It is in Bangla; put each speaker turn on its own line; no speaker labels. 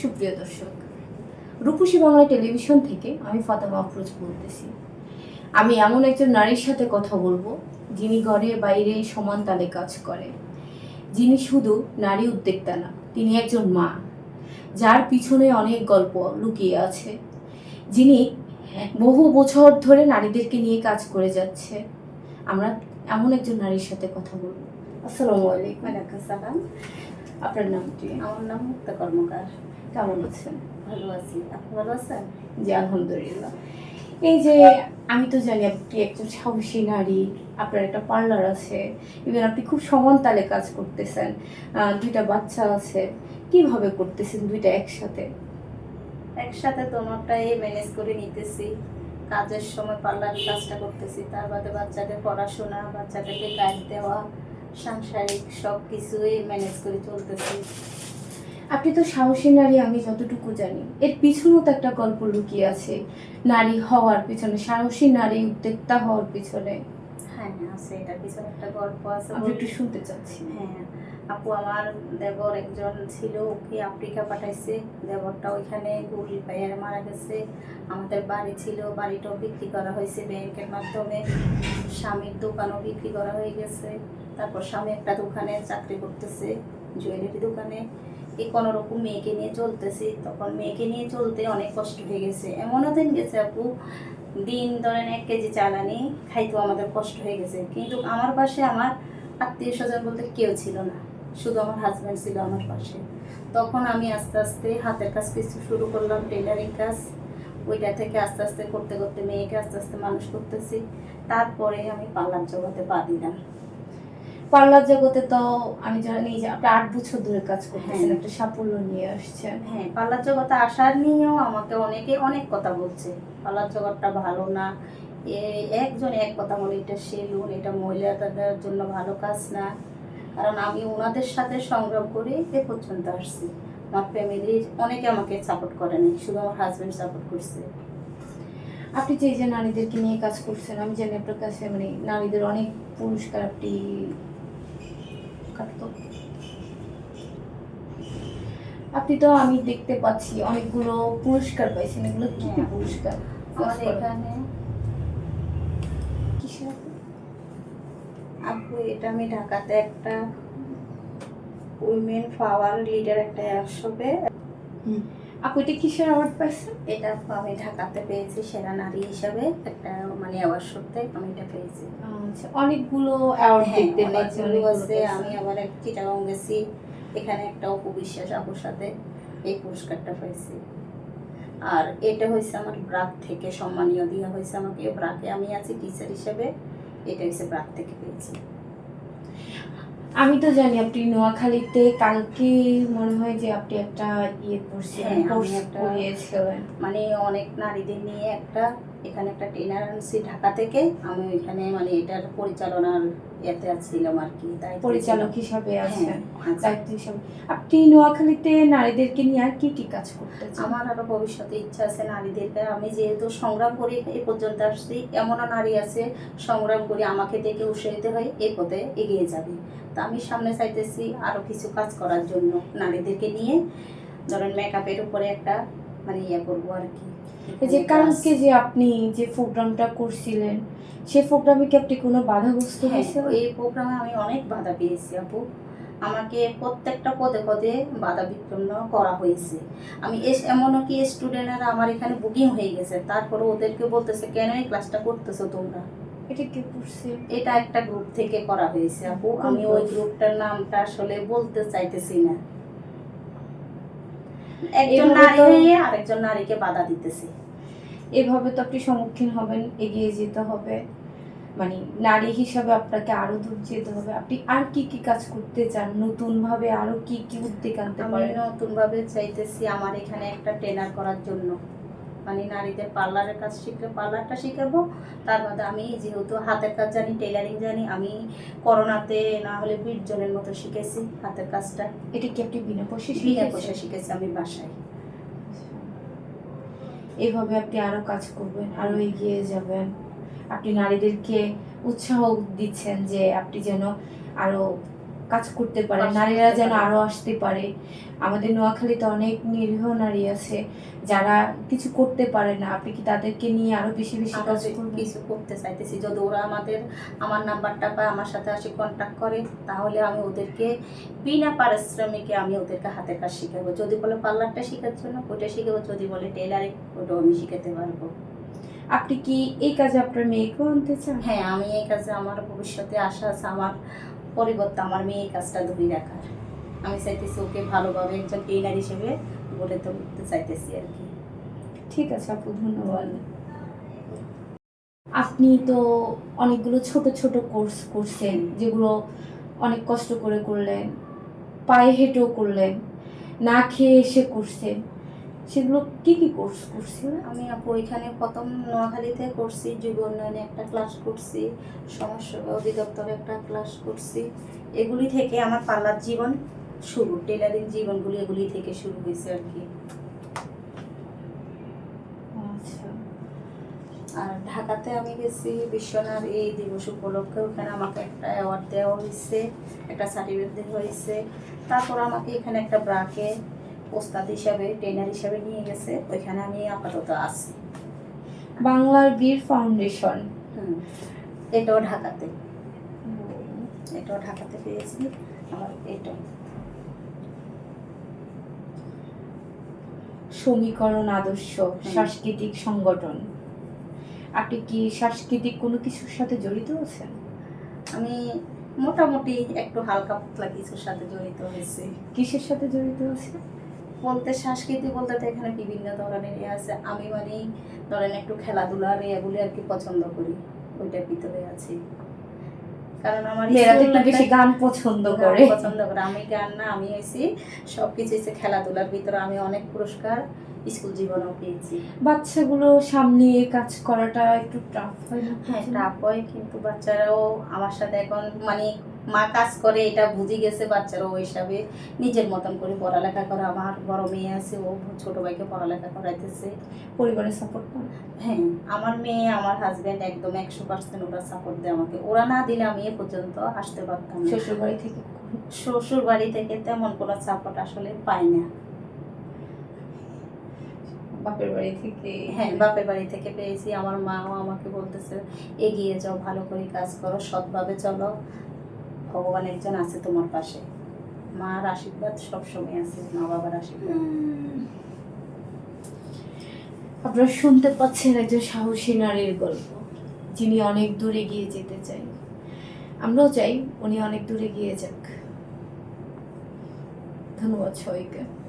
সুপ্রিয় দর্শক, রূপসী বাংলা টেলিভিশন থেকে আমি ফাতেমা আফরোজ বলতেছি। আমি এমন একজন নারীর সাথে কথা বলব, যিনি ঘরে বাইরে সমান তালে কাজ করে। যিনি শুধু নারী উদ্যোক্তা না, তিনি একজন মা, যার পিছনে অনেক গল্প লুকিয়ে আছে। যিনি বহু বছর ধরে নারীদেরকে নিয়ে কাজ করে যাচ্ছে। আমরা এমন একজন নারীর সাথে কথা বলব। আসসালামু আলাইকুম
সালাম।
আপনার নামটি
আমার নাম মুক্তা কর্মকার।
কেমন আছেন?
ভালো আছি। আপনি ভালো আছেন?
জি আলহামদুলিল্লাহ। এই যে আমি তো জানি আপনি একজন সাহসী নারী আপনার একটা পার্লার আছে ইভেন আপনি খুব সমান তালে কাজ করতেছেন দুইটা বাচ্চা আছে কীভাবে করতেছেন দুইটা একসাথে?
একসাথে তোমারটাই ম্যানেজ করে নিতেছি। কাজের সময় পার্লার কাজটা করতেছি তার বাদে বাচ্চাদের পড়াশোনা বাচ্চাদেরকে গাইড দেওয়া সাংসারিক সব কিছুই ম্যানেজ করে চলতেছি।
আপনি তো সাহসী নারী আমি যতটুকু জানি। এর পিছনেও তো একটা গল্প লুকিয়ে আছে। নারী হওয়ার পিছনে সাহসী নারী উদ্যোক্তা হওয়ার পিছনে।
হ্যাঁ আছে এটা পিছনে একটা গল্প আছে।
আমি একটু শুনতে চাচ্ছি।
হ্যাঁ আপু আমার দেবর একজন ছিল, ওকে আফ্রিকা পাঠাইছে। দেবরটা ওইখানে গুলি পাইয়ে মারা গেছে। আমাদের বাড়ি ছিল, বাড়িটাও বিক্রি করা হয়েছে ব্যাংকের মাধ্যমে। স্বামীর দোকানও বিক্রি করা হয়ে গেছে। তারপর স্বামী একটা দোকানে চাকরি করতেছে, জুয়েলারি দোকানে। এই কোনো রকম মেয়েকে নিয়ে চলতেছি। তখন মেয়েকে নিয়ে চলতে অনেক কষ্ট হয়ে গেছে। এমনও দিন গেছে আপু, দিন ধরেন এক কেজি চালানি খাইতেও আমাদের কষ্ট হয়ে গেছে। কিন্তু আমার পাশে আমার আত্মীয় স্বজন বলতে কেউ ছিল না। শুধু আমার হাজব্যান্ড ছিল আমার পাশে। তখন আমি আস্তে আস্তে হাতের কাজ কিছু শুরু করলাম টেলারিং কাজ। ওইটা থেকে আস্তে আস্তে করতে করতে মেয়েকে আস্তে আস্তে মানুষ করতেছি। তারপরে আমি পার্লার জগতে পা দিলাম।
পার্লার জগতে তো আমি জানি যে আপনি আট বছর ধরে কাজ করতেছেন
হ্যাঁ।
একটা সাফল্য নিয়ে আসছেন।
হ্যাঁ পার্লার জগতে আসার নিয়েও আমাকে অনেকে অনেক কথা বলছে। পার্লার জগৎটা ভালো না। এ একজন এক কথা বলে এটা সেলুন এটা মহিলাদের জন্য ভালো কাজ না। কারণ আমি ওনাদের সাথে সংগ্রাম করে এ পর্যন্ত আসছি। আমার ফ্যামিলির অনেকে আমাকে সাপোর্ট করেনি শুধু আমার হাজব্যান্ড সাপোর্ট করছে।
আপনি যে এই যে নারীদেরকে নিয়ে কাজ করছেন আমি জানি আপনার কাছে মানে নারীদের অনেক পুরস্কার আপনি আপনি তো আমি দেখতে পাচ্ছি অনেকগুলো পুরস্কার পাইছেন এগুলো কি কি
হ্যাঁ।
পুরস্কার?
আমার এখানে
কিসের?
আপু এটা আমি ঢাকাতে একটা উইমেন পাওয়ার লিডার একটা একশোতে
আপু এটা কিসের অ্যাওয়ার্ড পাইছেন
এটা আমি ঢাকাতে পেয়েছি সেরা নারী হিসাবে একটা মানে অ্যাওয়ার্ড শোতে আমি এটা পেয়েছি।
আচ্ছা অনেকগুলো অ্যাওয়ার্ড দেখতে পাচ্ছি
আছে আমি আবার এক চিটাগাং গেছি এখানে একটা উপবিশ্বাস আপুর সাথে এই পুরস্কারটা পাইছি। আর এটা হয়েছে আমার ব্রাক থেকে সম্মানীয় দেওয়া হয়েছে আমাকে ব্রাকে আমি আছি টিচার হিসেবে। এটা হয়েছে ব্রাক থেকে পেয়েছি
আমি তো জানি আপনি নোয়াখালীতে কালকে মনে হয় যে আপনি একটা ইয়ে করছিলেন
হ্যাঁ,
কোর্স করিয়েছিলেন।
মানে অনেক নারীদের নিয়ে একটা এখানে একটা ট্রেনার আনছি ঢাকা থেকে আমি এখানে মানে এটার পরিচালনার ইয়েতে ছিলাম আর কি তাই
পরিচালক হিসাবে আছেন
হ্যাঁ,
দায়িত্ব হিসাবে। আপনি নোয়াখালীতে নারীদেরকে নিয়ে আর কি কি কাজ করতে
আমার আরও ভবিষ্যতে ইচ্ছা আছে নারীদেরকে আমি যেহেতু সংগ্রাম করে এ পর্যন্ত আসছি এমনও নারী আছে সংগ্রাম করে আমাকে দেখে উৎসাহিত হয়ে এ পথে এগিয়ে যাবে। তা আমি সামনে চাইতেছি আরও কিছু কাজ করার জন্য নারীদেরকে নিয়ে। ধরেন মেকআপের উপরে একটা মানে ইয়ে করব আর কি।
এই যে কালকে যে আপনি যে প্রোগ্রামটা করছিলেন সেই প্রোগ্রামে কি আপনি কোনো বাধাগ্রস্ত
হ্যাঁ,
হয়েছিল
এই প্রোগ্রামে আমি অনেক বাধা পেয়েছি আপু। আমাকে প্রত্যেকটা পদে পদে বাধা বিপন্ন করা হয়েছে। আমি এমনও কি স্টুডেন্টরা আমার এখানে বুকিং হয়ে গেছে তারপরে ওদেরকে বলতেছে কেন এই ক্লাসটা করতেছো তোমরা?
এটা কি করছে?
এটা একটা গ্রুপ থেকে করা হয়েছে আপু। আমি ওই গ্রুপটার নামটা আসলে বলতে চাইতেছি না। একজন নারী হয়ে আরেকজন নারীকে বাধা দিতেছে।
এভাবে তো আপনি সম্মুখীন হবেন এগিয়ে যেতে হবে। মানে নারী হিসাবে আপনাকে আরও দূর যেতে হবে। আপনি আর কি কি কাজ করতে চান? নতুন ভাবে আরও কি কি উদ্যোগ আনতে পারেন?
নতুন ভাবে চাইতেছি আমার এখানে একটা ট্রেনার করার জন্য। মানে নারীদের পার্লারের কাজ শিখলে পার্লারটা শিখাবো। তার মধ্যে আমি যেহেতু হাতের কাজ জানি টেলারিং জানি আমি করোনাতে না হলে বিশ জনের মতো শিখেছি হাতের কাজটা।
এটা কি আপনি বিনা পয়সা
বিনা পয়সা শিখেছি আমি বাসায়।
এভাবে আপনি আরও কাজ করবেন আরও এগিয়ে যাবেন। আপনি নারীদেরকে উৎসাহ দিচ্ছেন যে আপনি যেন আরও কাজ করতে পারে নারীরা যেন। আরও আসতে পারে। আমাদের নোয়াখালীতে অনেক নিরীহ নারী আছে যারা কিছু করতে পারে না। আপনি কি তাদেরকে নিয়ে আরও বেশি বেশি কাজ
কিছু করতে চাইতেছি যদি ওরা আমাদের আমার নাম্বারটা পায় আমার সাথে আসে কন্ট্যাক্ট করে তাহলে আমি ওদেরকে বিনা পারিশ্রমিকে আমি ওদেরকে হাতের কাজ শিখাবো। যদি বলে পার্লারটা শেখার জন্য ওইটা শিখাবো। যদি বলে টেলারিং ওটাও আমি শিখাতে পারব।
আপনি কি এই কাজে আপনার মেয়েকেও আনতে চান?
হ্যাঁ আমি এই কাজে আমার ভবিষ্যতে আশা আছে আমার পরিবর্তে আমার মেয়ে এই কাজটা ধরে রাখার। আমি চাইতেছি ওকে ভালোভাবে একজন ট্রেনার হিসেবে বলে তো করতে চাইতেছি আর কি।
ঠিক আছে আপু ধন্যবাদ। আপনি তো অনেকগুলো ছোট ছোট কোর্স করছেন যেগুলো অনেক কষ্ট করে করলেন পায়ে হেঁটেও করলেন না খেয়ে এসে করছেন। সেগুলো কি কি কোর্স করছিলেন
আমি আপু এখানে প্রথম নোয়াখালীতে করছি যুব উন্নয়নে একটা ক্লাস করছি সমাজসেবা অধিদপ্তরে একটা ক্লাস করছি। এগুলি থেকে আমার পার্লার জীবন শুরু টেলারিং জীবনগুলি এগুলি থেকে শুরু হয়েছে আর কি।
আচ্ছা।
আর ঢাকাতে আমি গেছি বিশ্বনাথ এই দিবস উপলক্ষে ওখানে আমাকে একটা অ্যাওয়ার্ড দেওয়া হয়েছে একটা সার্টিফিকেট দেওয়া হয়েছে। তারপর আমাকে এখানে একটা ব্রাকে ওস্তাদ হিসাবে ট্রেনার হিসাবে নিয়ে গেছে ওইখানে আমি আপাতত আছি।
বাংলার বীর ফাউন্ডেশন।
হুম এটাও ঢাকাতে। এটাও ঢাকাতে পেয়েছি আর এটা
সমীকরণ আদর্শ সাংস্কৃতিক সংগঠন। আপনি কি সাংস্কৃতিক কোনো কিছুর সাথে জড়িত আছেন?
আমি মোটামুটি একটু হালকা পাতলা কিছুর সাথে জড়িত হয়েছি।
কিসের সাথে জড়িত আছেন?
বলতে সংস্কৃতি বলতে তো এখানে বিভিন্ন ধরনের ইয়ে আছে। আমি মানে ধরেন একটু খেলাধুলার এগুলি আর কি পছন্দ করি। ওইটার ভিতরে আছি। কারণ আমার
একটু বেশি গান পছন্দ করে।
পছন্দ করে। আমি গান না আমি হয়েছি সব কিছু হচ্ছে খেলাধুলার ভিতরে। আমি অনেক পুরস্কার স্কুল জীবনেও পেয়েছি।
বাচ্চাগুলো সামলিয়ে কাজ করাটা একটু টাফ হয়
হ্যাঁ টাফ হয় কিন্তু বাচ্চারাও আমার সাথে এখন মানে মা কাজ করে এটা বুঝে গেছে বাচ্চারা ওই হিসাবে। নিজের মতন করে পড়ালেখা করে। আমার বড় মেয়ে আছে ও ছোট ভাইকে পড়ালেখা করাইতেছে।
পরিবারের সাপোর্ট
হ্যাঁ আমার মেয়ে আমার হাজব্যান্ড একদম একশো পার্সেন্ট ওরা সাপোর্ট দেয় আমাকে। ওরা না দিলে আমি এ পর্যন্ত আসতে পারতাম
শ্বশুর বাড়ি থেকে
শ্বশুর বাড়ি থেকে তেমন কোনো সাপোর্ট আসলে পাই না।
বাপের বাড়ি থেকে?
হ্যাঁ বাপের বাড়ি থেকে পেয়েছি। আমার মাও আমাকে বলতেছে এগিয়ে যাও ভালো করে কাজ করো সৎভাবে চলো। ভগবান একজন আছে তোমার পাশে। মার আশীর্বাদ সবসময় আছে মা বাবার আশীর্বাদ।
আপনারা শুনতে পাচ্ছেন একজন সাহসী নারীর গল্প। যিনি অনেক দূরে গিয়ে যেতে চাই। আমরাও চাই উনি অনেক দূরে গিয়ে যাক। ধন্যবাদ সবাইকে।